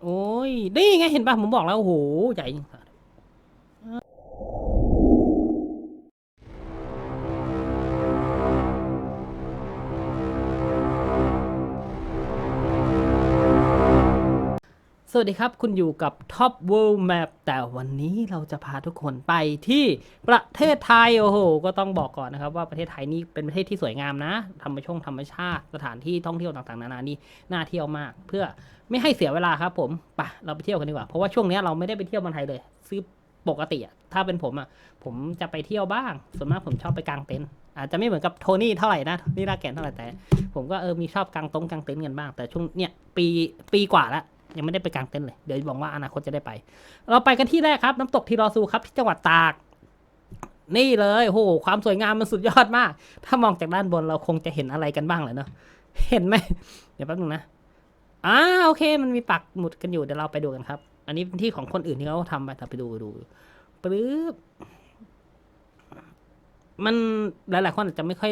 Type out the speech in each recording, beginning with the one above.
โอ้ยนี่ไงเห็นป่ะผมบอกแล้วโอ้โหใหญ่ สวัสดีครับ คุณอยู่กับ Top World Map แต่วันนี้เราจะพาทุกคนไปที่ประเทศไทย โอ้โห ก็ต้องบอกก่อนนะครับ ว่าประเทศไทยนี่เป็นประเทศที่สวยงามนะ ธรรมชงธรรมชาติ สถานที่ท่องเที่ยวต่างๆ นานานี่น่าเที่ยวมาก เพื่อไม่ให้เสียเวลาครับผม ไป เราไปเที่ยวกันดีกว่า เพราะว่าช่วงนี้เราไม่ได้ไปเที่ยวเมืองไทยเลย ซื้อปกติอะถ้าเป็นผมอะผมจะไปเที่ยวบ้าง ส่วนมากผมชอบไปกางเต็นท์อาจจะไม่เหมือนกับโทนี่เท่าไหร่นะนี่ลาแก่นเท่าไหร่แต่ ผมก็เออมีชอบกางตรงกางเต็นท์กันบ้าง แต่ช่วงเนี้ยปีปีกว่าแล้ว ยังไม่ได้ไปกางเต็นท์เลย เดี๋ยวบอกว่าอนาคตจะได้ไป เราไปกันที่แรกครับ น้ำตกทีรอซูครับที่จังหวัดตาก นี่เลยโหความสวยงามมันสุดยอดมาก ถ้ามองจากด้านบนเราคงจะเห็นอะไรกันบ้างแหละเนาะเห็นไหมเดี๋ยวแป๊บนึงนะอ่าโอเค มันมีปักหมุดกันอยู่เดี๋ยวเราไปดูกันครับ อันนี้เป็นที่ของคนอื่นที่เขาทำไปแต่ไปดูดูปึ๊บมันหลายๆคนอาจจะไม่ค่อย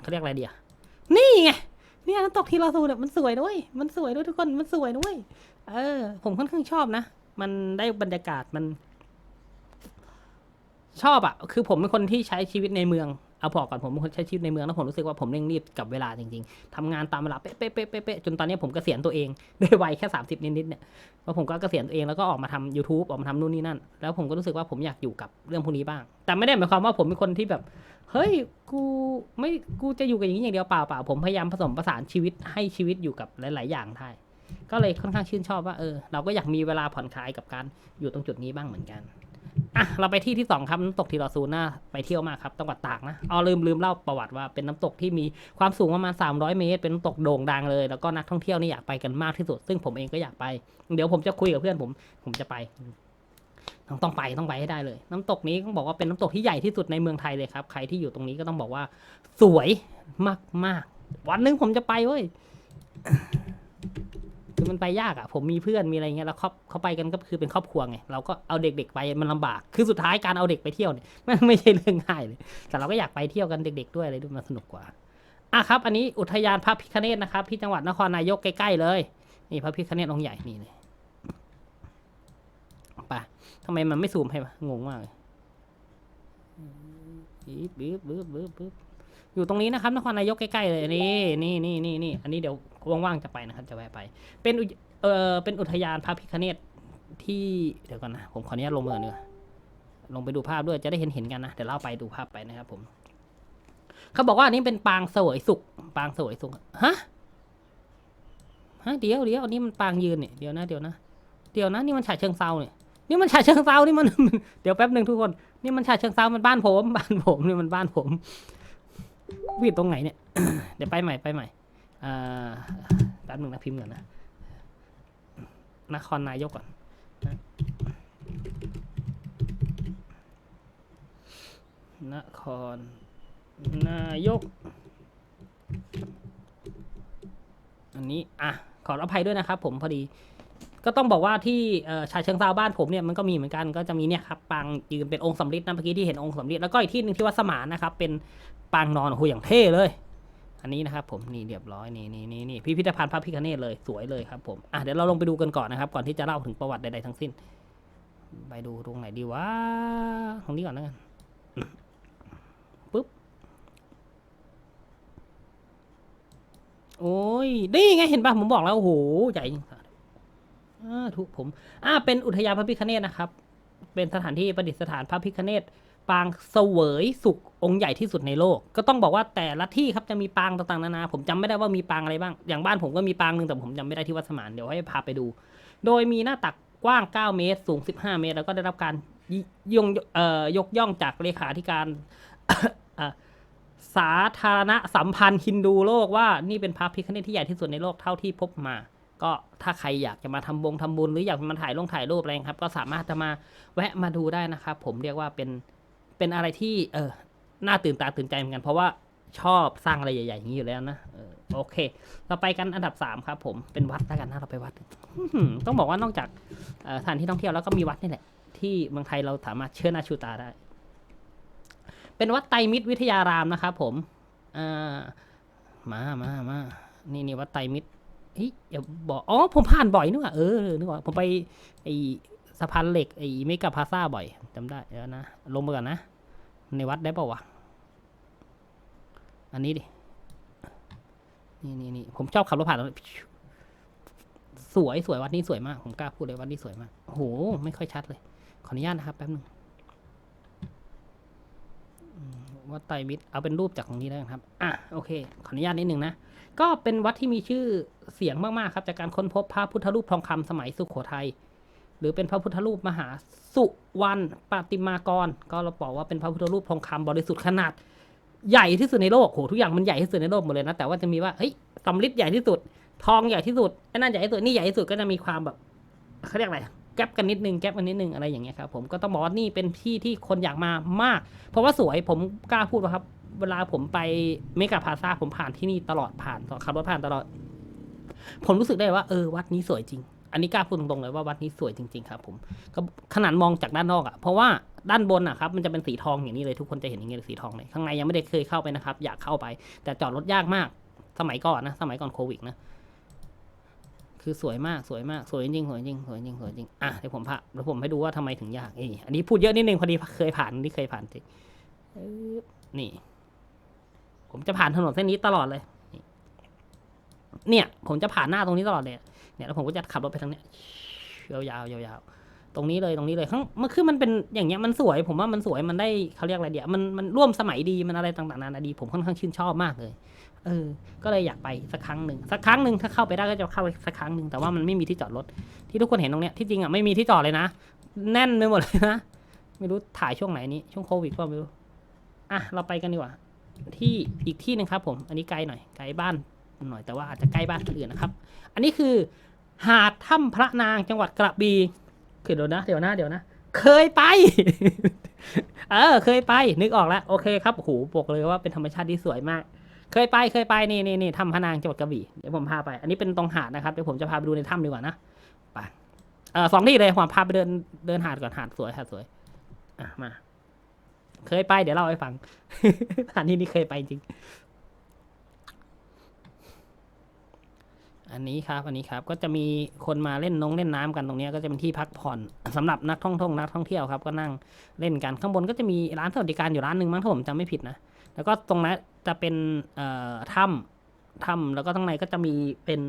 เขาเรียกอะไรเดียนี่ไง เนี่ยน้ำตกทีลาซูเนี่ยมันสวยด้วย มันสวยด้วยทุกคน มันสวยด้วย เออ ผมค่อนข้างชอบนะ มันได้บรรยากาศมัน ชอบอะคือผมเป็นคนที่ใช้ชีวิตในเมือง เอาพอก่อนผมเป็นคนใช้ชีวิตในเมืองแล้วผมรู้สึกว่าผมเร่งรีบกับเวลาจริงๆทำงานตามเวลาเป๊ะเป๊ะเป๊ะเป๊ะจนตอนนี้ผมเกษียณตัวเองด้วยวัยแค่สามสิบนิดๆเนี่ยแล้วผมก็เกษียณตัวเองแล้วก็ออกมาทำ YouTube ออกมาทำนู่นนี่นั่น แล้วผมก็รู้สึกว่าผมอยากอยู่กับเรื่องพวกนี้บ้าง แต่ไม่ได้หมายความว่าผมเป็นคนที่แบบ เฮ้ยกูไม่กูจะอยู่กับอย่างนี้อย่างเดียวเปล่าเปล่าผมพยายามผสมผสานชีวิตให้ชีวิตอยู่กับหลาย ๆ อย่างได้ก็เลยค่อนข้างชื่นชอบว่าเออเราก็อยากมีเวลาผ่อนคลายกับการอยู่ตรงจุดนี้บ้างเหมือนกัน อะเราไปที่ที่สองครับน้ำตกทีรอซูน่าไปเที่ยวมากครับจังหวัดตากนะอ๋อลืมลืมเล่าประวัติว่าเป็นน้ำตกที่มีความสูงประมาณ 300 เมตร เป็นน้ำตกโด่งดังเลย แล้วก็นักท่องเที่ยวนี่อยากไปกันมากที่สุด ซึ่งผมเองก็อยากไป เดี๋ยวผมจะคุยกับเพื่อนผมผมจะไปต้องต้องไปต้องไปให้ได้เลย น้ำตกนี้ต้องบอกว่าเป็นน้ำตกที่ใหญ่ที่สุดในเมืองไทยเลยครับ ใครที่อยู่ตรงนี้ก็ต้องบอกว่า สวยมากมากๆวันหนึงผมจะไปเว้ย คือมันไปยากอะ่ะ ผมมีเพื่อนมีอะไรเงี้ยแล้วเขาเขาไปกันก็คือเป็นครอบครัวไงเราก็เอาเด็ก ๆ ไปมันลำบาก คือสุดท้ายการเอาเด็กไปเที่ยวเนี่ยมันไม่ใช่เรื่องง่ายเลย แต่เราก็อยากไปเที่ยวกันเด็ก ๆ ด้วยอะไรด้วยมันสนุกกว่าอะครับ อันนี้อุทยานพระพิคเนตนะครับที่จังหวัดนครนายกใกล้ๆเลย นี่พระพิคเนตองค์ใหญ่นี่เลยไปทำไมมันไม่ซูมให้วะงงมากเลยบึบบึ๊บบึ๊บบึ๊บบึ๊บ อยู่ตรงนี้นะครับนครนายกใกล้ๆเลยนี่นี่นี่นี่นี่อันนี้เดี๋ยวว่างๆจะไปนะครับ จะแวะไป เป็นอุเออเป็นอุทยานพระพิคเนตที่เดี๋ยวก่อนนะผมขออนุญาตลงมือเนื้อลงไปดูภาพด้วยจะได้เห็นเห็นๆกันนะเดี๋ยวเราไปดูภาพไปนะครับผมเขาบอกว่าอันนี้เป็นปางสวยสุขปางสวยสุขฮะฮะเดี๋ยวเดี๋ยวอันนี้มันปางยืนเนี่ยเดี๋ยวนะเดี๋ยวนะเดี๋ยวนะนี่มันฉะเชิงเซาเนี่ยนี่มันฉะเชิงเซานี่มัน เดี๋ยวแป๊บหนึ่งทุกคน นี่มันฉะเชิงเซามันบ้านผมบ้านผมนี่มันบ้านผม วิดตรงไหนเนี่ย เดี๋ยวไปใหม่ไปใหม่อ่าแป๊บหนึ่งนะพิมพ์ก่อนนะนครนายกก่อนนครนายก อันนี้ อะ ขออภัยด้วยนะครับผมพอดี ก็ต้องบอกว่าที่ชายเชิงเซาบ้านผมเนี่ยมันก็มีเหมือนกันก็จะมีเนี่ยครับปางยืนเป็นองค์สำริดนะเมื่อกี้ที่เห็นองค์สำริดแล้วก็อีกที่หนึ่งที่วัดสมานนะครับเป็นปางนอนโอ้โหอย่างเท่เลย อันนี้นะครับผมนี่เรียบร้อยนี่นี่นี่นี่พิพิธภัณฑ์พระพิฆเนศเลยสวยเลยครับผมอะเดี๋ยวเราลงไปดูกันก่อนนะครับ ก่อนที่จะเล่าถึงประวัติใดๆทั้งสิ้น ไปดูตรงไหนดีวะตรงนี้ก่อนแล้วกันปุ๊บโอ้ยนี่ไงเห็นป่ะผมบอกแล้วโอ้โหใหญ่จริง อ่าทุกผมอ่าเป็นอุทยานพระพิฆเนศนะครับ เป็นสถานที่ประดิษฐานพระพิฆเนศปางเสวยสุของค์ใหญ่ที่สุดในโลก ก็ต้องบอกว่าแต่ละที่ครับจะมีปางต่างๆนานาผมจำไม่ได้ว่ามีปางอะไรบ้าง อย่างบ้านผมก็มีปางหนึ่งแต่ผมจำไม่ได้ที่วัดสมานเดี๋ยวให้พาไปดู โดยมีหน้าตักกว้าง 9 เมตร สูง 15 เมตร แล้วก็ได้รับการยยงยกย่องจากเลขาธิการสาธารณสัมพันธ์ฮินดูโลกว่านี่เป็นพระพิฆเนศที่ใหญ่ที่สุดในโลกเท่าที่พบมา ก็ถ้าใครอยากจะมาทำบงทำบุญหรืออยากมาถ่ายลงถ่ายรูปอะไรครับ ก็สามารถจะมาแวะมาดูได้นะครับผมเรียกว่าเป็นเป็นอะไรที่เออน่าตื่นตาตื่นใจเหมือนกัน เพราะว่าชอบสร้างอะไรใหญ่ๆอย่างนี้อยู่แล้วนะออโอเค เราไปกันอันดับสามครับผมเป็นวัดแล้วกันนะเราไปวัดต้องบอกว่านอกจากสถานที่ท่องเที่ยวแล้วก็มีวัดนี่แหละ ที่เมืองไทยเราสามารถเชื่อหน้าชูตาได้ เป็นวัดไตรมิตรวิทยารามนะครับผมอ่ามามามานี่นี่วัดไตรมิตร เฮ้ยอย่าบอกอ๋อผมผ่านบ่อยนึกว่าเออนึกว่าผมไปไอสะพานเหล็กไอเมกาพาซาบ่อยจำได้เดี๋ยวนะลงไปก่อนนะ ในวัดได้เปล่าวะอันนี้ดินี่นี่นี่ผมชอบขับรถผ่านสวยสวยวัดนี้สวยมาก ผมกล้าพูดเลยวัดนี้สวยมากโอ้โห ไม่ค่อยชัดเลย ขออนุญาตนะครับแป๊บหนึงอืม วัดไตรมิตรเอาเป็นรูปจากตรงนี้แล้วกันครับ อะโอเค ขออนุญาตนิดหนึ่งนะ ก็เป็นวัดที่มีชื่อเสียงมากๆครับ จากการค้นพบพระพุทธรูปทองคำสมัยสุโขทัย หรือเป็นพระพุทธรูปมหาสุวรรณปฏิมากร ก็เราบอกว่าเป็นพระพุทธรูปทองคำบริสุทธิ์ขนาด ใหญ่ที่สุดในโลกโหทุกอย่างมันใหญ่ที่สุดในโลกหมดเลยนะ แต่ว่าจะมีว่าเฮ้ยสำริดใหญ่ที่สุด ทองใหญ่ที่สุดไอ้นั่นใหญ่ที่สุดนี่ใหญ่ที่สุดก็จะมีความแบบเขาเรียกอะไร แกลบกันนิดนึงแกลบกันนิดนึงอะไรอย่างเงี้ยครับผมก็ต้องบอกว่านี่เป็นที่ที่คนอยากมามาก เพราะว่าสวยผมกล้าพูดว่าครับ เวลาผมไปเมกาพาซาผมผ่านที่นี่ตลอดผ่านขับรถผ่านตลอด ผมรู้สึกได้ว่าเออวัดนี้สวยจริง อันนี้กล้าพูดตรงๆเลยว่าวัดนี้สวยจริงๆครับผมก็ขนาดมองจากด้านนอกอะ่ะเพราะว่าด้านบนอะครับมันจะเป็นสีทองอย่างนี้เลยทุกคนจะเห็นอย่างนี้ยสีทองเลยข้างในยังไม่ได้เคยเข้าไปนะครับ อยากเข้าไป แต่จอดรถยากมาก สมัยก่อนนะ สมัยก่อนโควิดนะ คือสวยมากสวยมากสวยจริงสวยจริงสวยจริงสวยจริงอะเดี๋ยวผมพาเดี๋ยวผมให้ดูว่าทำไมถึงยากนี่อันนี้พูดเยอะนิดนึงพอดีเคยผ่านนี่เคยผ่านจริอนี่ ผมจะผ่านถนนเส้นนี้ตลอดเลยนี่เนี่ย ผมจะผ่านหน้าตรงนี้ตลอดเลยเนี่ยแล้วผมก็จะขับรถไปทางเนี้ยยาวๆยาวตรงนี้เลยตรงนี้เลยข้างมันคือมันเป็นอย่างเงี้ยมันสวย ผมว่ามันสวยมันได้เขาเรียกอะไรเดียวมันมันร่วมสมัยดีมันอะไรต่างๆนานาดี ผมค่อนข้างชื่นชอบมากเลย เออ ก็เลยอยากไปสักครั้งหนึ่งสักครั้งหนึ่งถ้าเข้าไปได้ก็จะเข้าไปสักครั้งหนึ่งแต่ว่ามันไม่มีที่จอดรถที่ทุกคนเห็นตรงเนี้ยที่จริงอะไม่มีที่จอดเลยนะแน่นไปหมดเลยนะไม่รู้ถ่ายช่วงไหนนี้ช่วงโควิดก็ไม่รู้อะเราไปกันดีกว่า ที่อีกที่หนึ่งครับ ผม อันนี้ไกลหน่อยไกลบ้านหน่อยแต่ว่าอาจจะใกล้บ้านคนอื่นนะครับ อันนี้คือ หาดถ้ำพระนางจังหวัดกระบี่คือเดี๋ยวนะเดี๋ยวนะเดี๋ยวนะเคยไป เออ เคยไป นึกออกแล้ว โอเคครับโอ้โหบอกเลยว่าเป็นธรรมชาติที่สวยมาก เคยไปเคยไปนี่นี่นี่ถ้ำพนางจังหวัดกระบี่เดี๋ยวผมพาไป อันนี้เป็นตรงหาดนะครับเดี๋ยวผมจะพาไปดูในถ้ำดีกว่านะไปเออสองที่เลยผมพาไปเดินเดินหาดก่อนหาดสวยหาดสวยอะมา เคยไปเดี๋ยวเล่าให้ฟังสถานที่นี้เคยไปจริง อันนี้ครับ อันนี้ครับ ก็จะมีคนมาเล่นน้องเล่นน้ำกันตรงนี้ก็จะเป็นที่พักผ่อนสำหรับนักท่องท่องนักท่องเที่ยวครับ ก็นั่งเล่นกันข้างบนก็จะมีร้านสวัสดิการอยู่ร้านหนึ่งมั้งถ้าผมจำไม่ผิดนะ แล้วก็ตรงนั้นจะเป็นถ้ำถ้ำแล้วก็ข้างในก็จะมีเป็น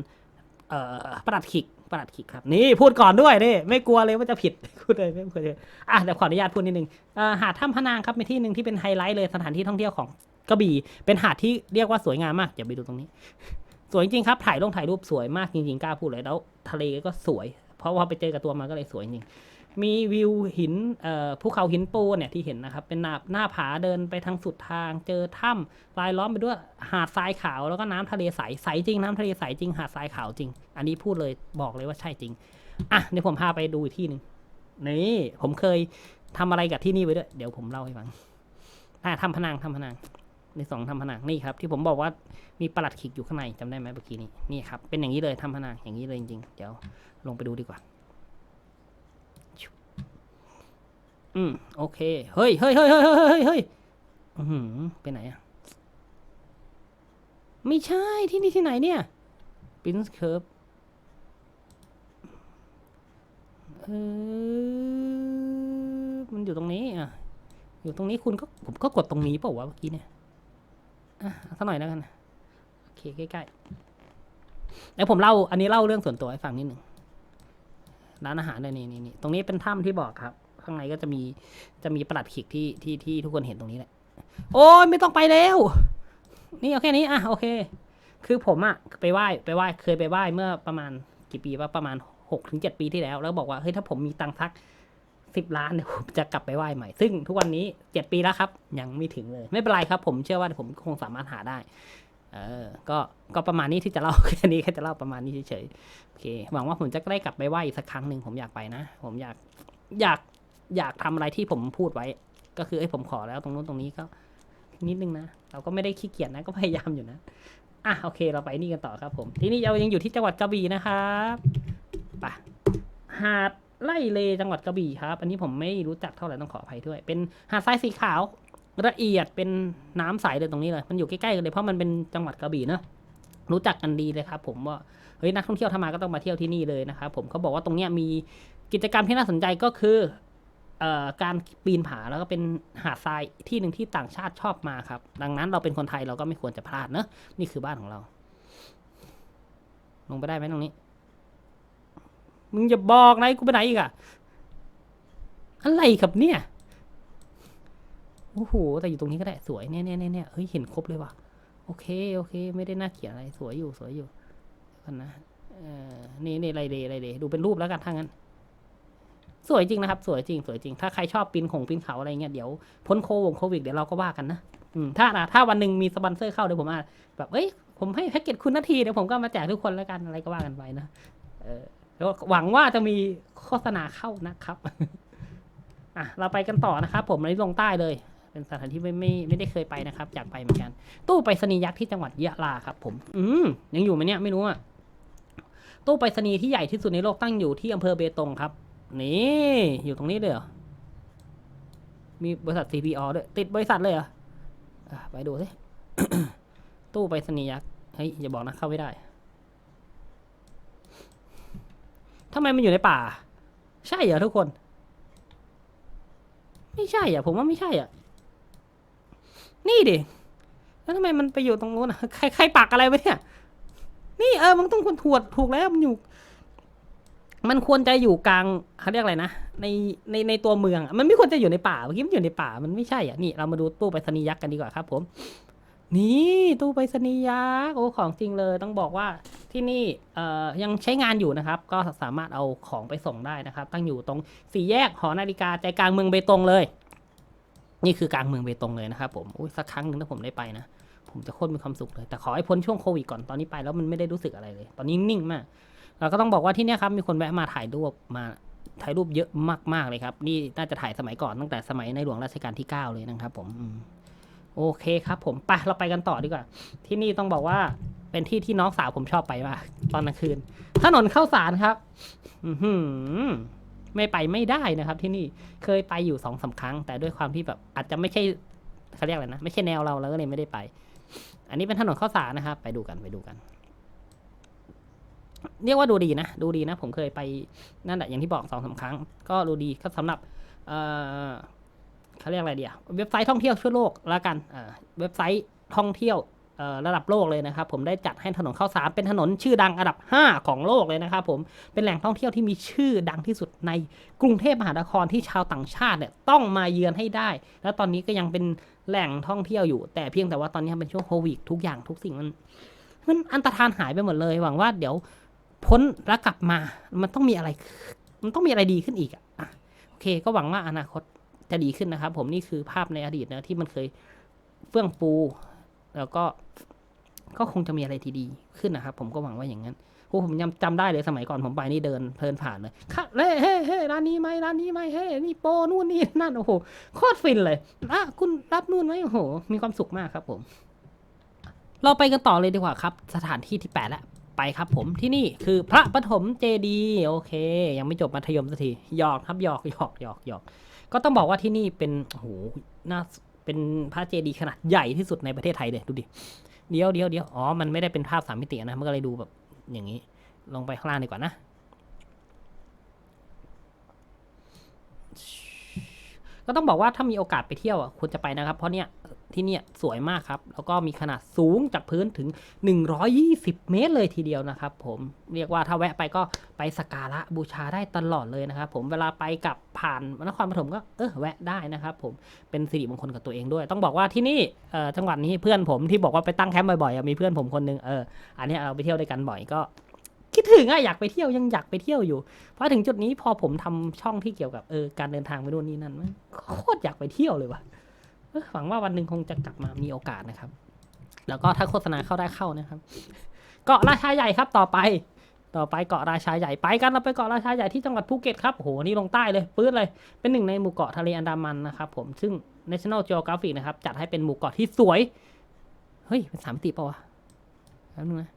ประดัดขิกประดัดขิกครับนี่พูดก่อนด้วยนี่ไม่กลัวเลยว่าจะผิดพูดเลยไม่กลัวเลยอะเดี๋ยวขออนุญาตพูดนิดนึงหาดถ้ำพะนางครับเป็นที่หนึ่งที่เป็นไฮไลท์เลยสถานที่ท่องเที่ยวของกระบี่เป็นหาดที่เรียกว่าสวยงามมากอย่าไปดูตรงนี้ สวยจริงครับถ่ายลงถ่ายรูปสวยมากจริงๆกล้าพูดเลยแล้ว ทะเลก็สวย เพราะว่าไปเจอกับตัวมาก็เลยสวยจริง มีวิวหินภูเขาหินปูนเนี่ยที่เห็นนะครับ เป็นหน้าหน้าผาเดินไปทางสุดทาง เจอถ้ำรายล้อมไปด้วยหาดทรายขาวแล้วก็น้ำทะเลใสใสจริงน้ำทะเลใสจริงหาดทรายขาวจริง อันนี้พูดเลยบอกเลยว่าใช่จริงอะเดี๋ยวผมพาไปดูอีกที่หนึ่งนี่ผมเคยทำอะไรกับที่นี่ไว้ด้วยเดี๋ยวผมเล่าให้ฟังอะทำพนังทำพนังในสองทำพนังนี่ครับ ที่ผมบอกว่ามีประหลัดขิกอยู่ข้างในจำได้ไหมเมื่อกี้นี้นี่ครับเป็นอย่างนี้เลยทำพนังอย่างนี้เลยจริงๆเดี๋ยวลงไปดูดีกว่า อืมโอเค เฮ้ยเฮ้ยเฮ้ยเฮ้ยเฮ้ยเฮ้ยเฮ้ยอือหือไปไหนอะไม่ใช่ที่นี่ที่ไหนเนี่ย Prince Curve เออมันอยู่ตรงนี้อะ อยู่ตรงนี้คุณก็ผมก็กดตรงนี้เปล่าวะเมื่อกี้เนี่ยอะสักหน่อยแล้วกันโอเคใกล้ๆแล้วผมเล่า อันนี้เล่าเรื่องส่วนตัวให้ฟังนิดหนึ่งร้านอาหารเลยนี่นี่นี่ตรงนี้เป็นถ้ำที่บอกครับ ข้างในก็จะมีจะมีประหลัดขิกที่ที่ที่ทุกคนเห็นตรงนี้แหละ โอ้ยไม่ต้องไปแล้ว นี่เอาแค่นี้อะโอเค คือผมอะไปไหว้ไปไหว้เคยไปไหว้เมื่อประมาณกี่ปีว่าประมาณหกถึงเจ็ดปีที่แล้ว แล้วบอกว่าเฮ้ยถ้าผมมีตังค์ทักสิบล้านเนี่ยผมจะกลับไปไหว้ใหม่ ซึ่งทุกวันนี้เจ็ดปีแล้วครับ ยังไม่ถึงเลย ไม่เป็นไรครับผมเชื่อว่าผมคงสามารถหาได้ เออ ก็ก็ประมาณนี้ที่จะเล่าแค่นี้แค่จะเล่าประมาณนี้เฉยๆโอเคหวังว่าผมจะได้กลับไปไหว้อีกสักครั้งหนึ่งผมอยากไปนะ ผมอยากอยาก อยากทำอะไรที่ผมพูดไว้ ก็คือไอ้ยผมขอแล้วตรงนู้นตรงนี้ก็ นิดนึงนะ เราก็ไม่ได้ขี้เกียจนะก็พยายามอยู่นะอะโอเคเราไปนี่กันต่อครับผม ที่นี่เรายังอยู่ที่จังหวัดกระบี่นะครับไปหาดไล่เลจังหวัดกระบี่ครับ อันนี้ผมไม่รู้จักเท่าไหร่ต้องขออภัยด้วย เป็นหาดทรายสีขาวละเอียดเป็นน้ำใสเลยตรงนี้เลย มันอยู่ใกล้ๆกันเลยเพราะมันเป็นจังหวัดกระบี่เนอะรู้จักกันดีเลยครับ ผมว่าเฮ้ยนักท่องเที่ยวถ้ามาก็ต้องมาเที่ยวที่นี่เลยนะครับผมเขาบอกว่าตรงเนี้ยมีกิจกรรมที่น่าสนใจก็คือ การปีนผาแล้วก็เป็นหาดทรายที่หนึ่งที่ต่างชาติชอบมาครับ ดังนั้นเราเป็นคนไทยเราก็ไม่ควรจะพลาดเนอะนี่คือบ้านของเรา ลงไปได้ไหมตรงนี้ มึงอย่าบอกนะกูไปไหนอีกอะอะไรครับเนี่ยโอ้โหแต่อยู่ตรงนี้ก็ได้สวยเนี่ยเนี่ยเนี่ยเฮ้ยเห็นครบเลยว่ะโอเคโอเค ไม่ได้น่าเกลียดอะไรสวยอยู่สวยอยู่กันนะเออนี่นี่ไรเดไรเดดูเป็นรูปแล้วกันถ้างั้น สวยจริงนะครับ สวยจริง สวยจริง ถ้าใครชอบปีนของปีนเขาอะไรเงี้ย เดี๋ยวพ้นโควงโควิดเดี๋ยวเราก็ว่ากันนะอืมถ้านะถ้าวันหนึ่งมีสปอนเซอร์เข้าเดี๋ยวผมอาจแบบเอ้ย ผมให้แพ็กเกจคุณนาทีเดี๋ยวผมก็มาแจกทุกคนแล้วกันอะไรก็ว่ากันไปนะเออแล้วหวังว่าจะมีโฆษณาเข้านะครับอะเราไปกันต่อนะครับ ผมในลงใต้เลย เป็นสถานที่ไม่ไม่ไม่ได้เคยไปนะครับอยากไปเหมือนกัน ตู้ไปรษณีย์ยักษ์ที่จังหวัดยะลาครับ ผม อืมยังอยู่ไหมเนี่ยไม่รู้อะตู้ไปรษณีย์ที่ใหญ่ที่สุดในโลกตั้งอยู่ที่อำเภอเบตงครับ นี่อยู่ตรงนี้เลยเหรอ มีบริษัท CPO ด้วย ติดบริษัทเลยเหรออไปดูสิ ตู้ไปรษณีย์ยักษ์เฮ้ย อย่าบอกนะเข้าไม่ได้ทำไมมันอยู่ในป่า ใช่เหรอทุกคน ไม่ใช่อะ ผมว่าไม่ใช่อะ นี่ดิ แล้วทำไมมันไปอยู่ตรงนู้นอะ ใครใครปักอะไรไว้เนี่ย นี่เออ มันต้องควรถวดถูกแล้วมันอยู่ มันควรจะอยู่กลางเขาเรียกอะไรนะในในในตัวเมือง มันไม่ควรจะอยู่ในป่าเมื่อกี้มันอยู่ในป่ามันไม่ใช่อะนี่เรามาดูตู้ไปรษณีย์ยักษ์กันดีกว่าครับ ผม นี่ตู้ไปรษณีย์ยักษ์โอ้ของจริงเลย ต้องบอกว่าที่นี่เอ่อยังใช้งานอยู่นะครับ ก็สามารถเอาของไปส่งได้นะครับ ตั้งอยู่ตรงสี่แยกหอนาฬิกาใจกลางเมืองเบตงเลย นี่คือกลางเมืองเบตงเลยนะครับ ผมอุ้ยสักครั้งหนึ่งถ้าผมได้ไปนะผมจะโคตรมีความสุขเลยแต่ขอให้พ้นช่วงโควิดก่อนตอนนี้ไปแล้วมันไม่ได้รู้สึกอะไรเลย ตอนนี้นิ่งมาก เราก็ต้องบอกว่าที่นี่ครับมีคนแวะมาถ่ายรูปมาถ่ายรูปเยอะมากๆเลยครับ นี่น่าจะถ่ายสมัยก่อนตั้งแต่สมัยในหลวงรัชกาลที่ 9 เลยนะครับผมโอเคครับผมไปเราไปกันต่อดีกว่า ที่นี่ต้องบอกว่าเป็นที่ที่น้องสาวผมชอบไปมากตอนกลางคืน ถนนเข้าสารครับ อืไม่ไปไม่ได้นะครับ ที่นี่เคยไปอยู่สองสาครั้ง แต่ด้วยความที่แบบอาจจะไม่ใช่เขาเรียกอะไรนะไม่ใช่แนวเราเราก็เลยไม่ได้ไป อันนี้เป็นถนนเข้าสารนะครับ ไปดูกันไปดูกัน เรียกว่าดูดีนะ ดูดีนะ ผมเคยไปนั่นแหละอย่างที่บอกสองสาครั้ง ก็ดูดีก็สำหรับเอ่อเขาเรียกอะไรเดียวเว็บไซต์ท่องเที่ยวทั่วโลกล้วกันอ่าเว็บไซต์ท่องเที่ยวระดับโลกเลยนะครับ ผมได้จัดให้ถนนข้าวสารเป็นถนนชื่อดังอันดับ 5 ของโลกเลยนะครับผมเป็นแหล่งท่องเที่ยวที่มีชื่อดังที่สุดในกรุงเทพมหานครที่ชาวต่างชาติเนี่ยต้องมาเยือนให้ได้ แล้วตอนนี้ก็ยังเป็นแหล่งท่องเที่ยวอยู่ แต่เพียงแต่ว่าตอนนี้เป็นช่วงโควิดทุกอย่างทุกสิ่งมันมันอันตรธานหายไปหมดเลยหวังว่าเดี๋ยว พ้นแล้วกลับมา มันต้องมีอะไร มันต้องมีอะไรดีขึ้นอีกอะโอเค ก็หวังว่าอนาคตจะดีขึ้นนะครับ ผมนี่คือภาพในอดีตนะที่มันเคยเฟื่องฟูแล้วก็ก็คงจะมีอะไรที่ดีขึ้นนะครับ ผมก็หวังว่าอย่างนั้นโอ้ผมยังจำได้เลยสมัยก่อนผมไปนี่เดินเพลินผ่านเลยค่ะเฮ้เฮ้เฮ้ร้านนี้ไหมร้านนี้ไหมเฮ้นี่โปนู่นนี่นั่นโอ้โหโคตรฟินเลยอะคุณรับนู่นไหมโอ้โห มีความสุขมากครับ ผม เราไปกันต่อเลยดีกว่าครับ สถานที่ที่แปดแล้ว ไปครับผมที่นี่คือพระปฐมเจดีย์โอเค ยังไม่จบมัธยมสักทีหยอกครับหยอกหยอกหยอกหยอกก็ต้องบอกว่าที่นี่เป็นโอ้โหน่าเป็นพระเจดีย์ขนาดใหญ่ที่สุดในประเทศไทยเลยดูดิเดี๋ยวเดี๋ยวเดี๋ยวอ๋อมันไม่ได้เป็นภาพสามมิตินะมันก็เลยดูแบบอย่างนี้ ลงไปข้างล่างดีกว่านะก็ต้องบอกว่าถ้ามีโอกาสไปเที่ยวอะควรจะไปนะครับ เพราะเนี่ย ที่เนี่ยสวยมากครับ แล้วก็มีขนาดสูงจากพื้นถึง 120 เมตรเลยทีเดียวนะครับ ผมเรียกว่าถ้าแวะไปก็ไปสักการะบูชาได้ตลอดเลยนะครับผมเวลาไปกับผ่านนครปฐมก็เออแวะได้นะครับ ผมเป็นสิริมงคลกับตัวเองด้วย ต้องบอกว่าที่นี่จังหวัดนี้เพื่อนผมที่บอกว่าไปตั้งแคมป์บ่อยๆมีเพื่อนผมคนหนึงเอออันนี้เราไปเที่ยวด้วยกันบ่อยก็คิดถึงอะอยากไปเที่ยวยังอยากไปเที่ยวอยู่พอถึงจุดนี้พอผมทำช่องที่เกี่ยวกับเออการเดินทางไปนู่นนี่นั่นโคตรอยากไปเที่ยวเลยว่ะ หวังว่าวันหนึ่งคงจะกลับมามีโอกาสนะครับ แล้วก็ถ้าโฆษณาเข้าได้เข้านะครับ เกาะราชาใหญ่ครับต่อไป ต่อไปเกาะราชาใหญ่ไปกันเราไปเกาะราชาใหญ่ที่จังหวัดภูเก็ตครับโหนี่ลงใต้เลยปื้ดเลย เป็นหนึ่งในหมู่เกาะทะเลอันดามันนะครับผมซึ่ง National Geographic นะครับจัดให้เป็นหมู่เกาะที่สวย เฮ้ยเป็นสามมิติปะวะแป๊บนึงนะ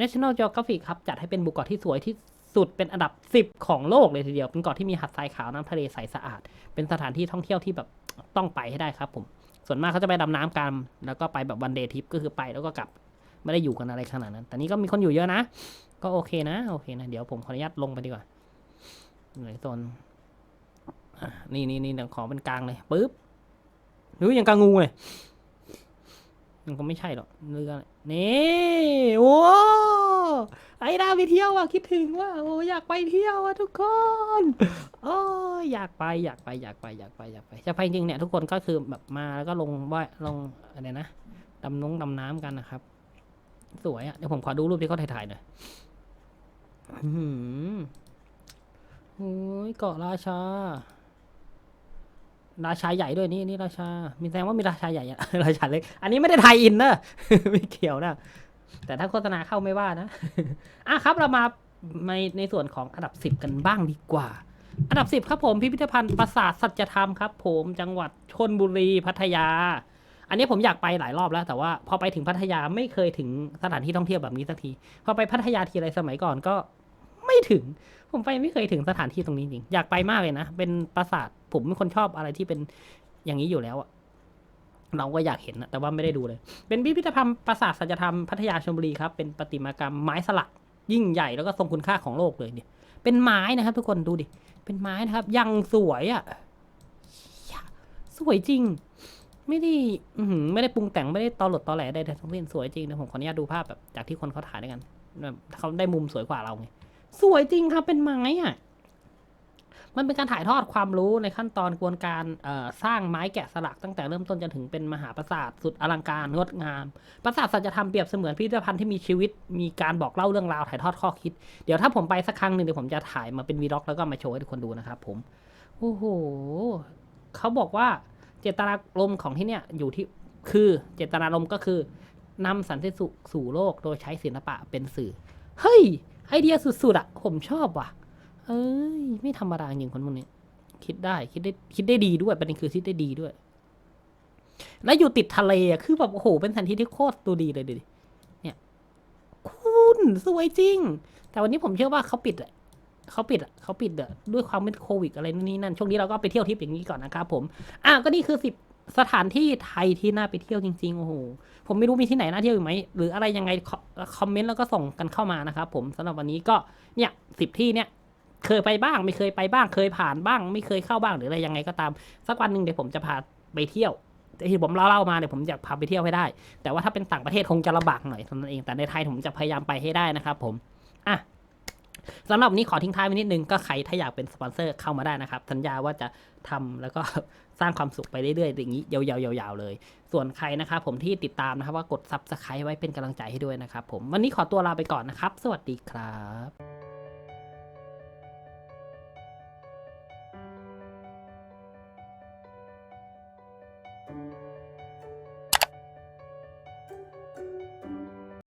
National Geographic ครับจัดให้เป็นหมู่เกาะที่สวยที่ สุดเป็นอันดับ 10 ของโลกเลยทีเดียว เป็นเกาะที่มีหาดทรายขาวน้ำทะเลใสสะอาด เป็นสถานที่ท่องเที่ยวที่แบบต้องไปให้ได้ครับผม ส่วนมากเขาจะไปดำน้ำกัน แล้วก็ไปแบบวันเดย์ทริปก็คือไปแล้วก็กลับ ไม่ได้อยู่กันอะไรขนาดนั้น แต่นี่ก็มีคนอยู่เยอะนะ ก็โอเคนะ โอเคนะ เดี๋ยวผมขออนุญาตลงไปดีกว่าไหนโซนนี่นี่นี่ขอเป็นกลางเลยปึ๊บหรือยังกลางงูเลยมันก็ไม่ใช่หรอกเรือนี่ โอ้ ไอ้ดาวไปเที่ยวว่ะคิดถึงว่าโอ้อยากไปเที่ยวว่ะทุกคนโอ้อยากไปอยากไปอยากไปอยากไปอยากไปจะไปจริงเนี่ยทุกคนก็คือแบบมาแล้วก็ลงว่ายลงอะไรนะดำน้งดำน้ำกันนะครับ สวยอะเดี๋ยวผมขอดูรูปที่เขาถ่ายๆหน่อยหือโอ้ยเกาะราชาราชาใหญ่ด้วยนี่นี่ราชา มีแสดงว่ามีราชาใหญ่อะราชาเล็ก อันนี้ไม่ได้ไทยอินนะไม่เกี่ยวนะ แต่ถ้าโฆษณาเข้าไม่ว่านะ อะครับเรามาในในส่วนของอันดับสิบกันบ้างดีกว่า อันดับสิบครับผมพิพิธภัณฑ์ปราสาทสัจธรรมครับ ผมจังหวัดชนบุรีพัทยา อันนี้ผมอยากไปหลายรอบแล้ว แต่ว่าพอไปถึงพัทยาไม่เคยถึงสถานที่ท่องเที่ยวแบบนี้สักทีพอไปพัทยาทีไรสมัยก่อนก็ไม่ถึง ผมไปไม่เคยถึงสถานที่ตรงนี้จริงอยากไปมากเลยนะเป็นปราสาทผมเป็นคนชอบอะไรที่เป็นอย่างนี้อยู่แล้วอะ เราก็อยากเห็นนะแต่ว่าไม่ได้ดูเลย เป็นพิพิธภัณฑ์ปราสาทสัจธรรมพัทยาชลบุรีครับ เป็นประติมากรรมไม้สลักยิ่งใหญ่แล้วก็ทรงคุณค่าของโลกเลยเนี่ย เป็นไม้นะครับ ทุกคนดูดิ เป็นไม้นะครับ ยังสวยอะ่ะ สวยจริง ไม่ได้ไม่ได้ปรุงแต่งไม่ได้ตอหลดตอแหลใดๆทั้งสิ้นสวยจริงนะผมขออนุญาตดูภาพแบบจากที่คนเขาถ่ายด้วยกันแบบเขาได้มุมสวยกว่าเราไง สวยจริงครับเป็นไม้อะ มันเป็นการถ่ายทอดความรู้ในขั้นตอนกระบวนการสร้างไม้แกะสลักตั้งแต่เริ่มต้นจนถึงเป็นมหาปราสาทสุดอลังการงดงาม ปราสาทสัจธรรมเปรียบเสมือนพิพิธภัณฑ์ที่มีชีวิตมีการบอกเล่าเรื่องราวถ่ายทอดข้อคิด เดี๋ยวถ้าผมไปสักครั้งหนึ่งเดี๋ยวผมจะถ่ายมาเป็นวีล็อกแล้วก็มาโชว์ให้ทุกคนดูนะครับผมโอ้โหเขาบอกว่าเจตนารมณ์ของที่เนี่ยอยู่ที่คือเจตนารมณ์ก็คือนำสันติสุขสู่โลกโดยใช้ศิลปะเป็นสื่อ เฮ้ย ไอเดียสุดๆอะผมชอบว่ะ เอ้ย ไม่ธรรมดาจริงคนพวกนี้คิดได้คิดได้คิดได้ดีด้วยประเด็นคือคิดได้ดีด้วย แล้วอยู่ติดทะเลอะคือแบบโอ้โหเป็นสถานที่ที่โคตรดูดีเลยดิเนี่ย คุณสวยจริง แต่วันนี้ผมเชื่อว่าเขาปิดอะเขาปิดอะเขาปิดอด้วยความเป็นโควิดอะไรนู่นนี่นั่นช่วงนี้เราก็ไปเที่ยวทริปอย่างนี้ก่อนนะครับผม อะก็นี่คือสิบสถานที่ไทยที่น่าไปเที่ยวจริงๆโอ้โหผมไม่รู้มีที่ไหนน่าเที่ยวอีกไหมหรืออะไรยังไงคอคอมเมนต์แล้วก็ส่งกันเข้ามานะครับผมสำหรับวันนี้ก็เนี่ยสิบที่เนี่ย เคยไปบ้างไม่เคยไปบ้าง เคยผ่านบ้าง ไม่เคยเข้าบ้างหรืออะไรยังไงก็ตาม สักวันหนึ่งเดี๋ยวผมจะพาไปเที่ยวที่ผมเล่าเล่ามาเดี๋ยวผมอยากพาไปเที่ยวให้ได้ แต่ว่าถ้าเป็นต่างประเทศคงจะลำบากหน่อยเท่านั้นเองแต่ในไทยผมจะพยายามไปให้ได้นะครับ ผมอะสำหรับนี้ขอทิ้งท้ายไว้นิดนึงก็ใครถ้าอยากเป็นสปอนเซอร์เข้ามาได้นะครับ สัญญาว่าจะทำแล้วก็สร้างความสุขไปเรื่อยๆอย่างนี้ยาวๆๆๆเลย ส่วนใครนะครับผมที่ติดตามนะครับว่ากด subscribe ไว้เป็นกำลังใจให้ด้วยนะครับผมวันนี้ขอตัวลาไปก่อนนะครับ สวัสดีครับ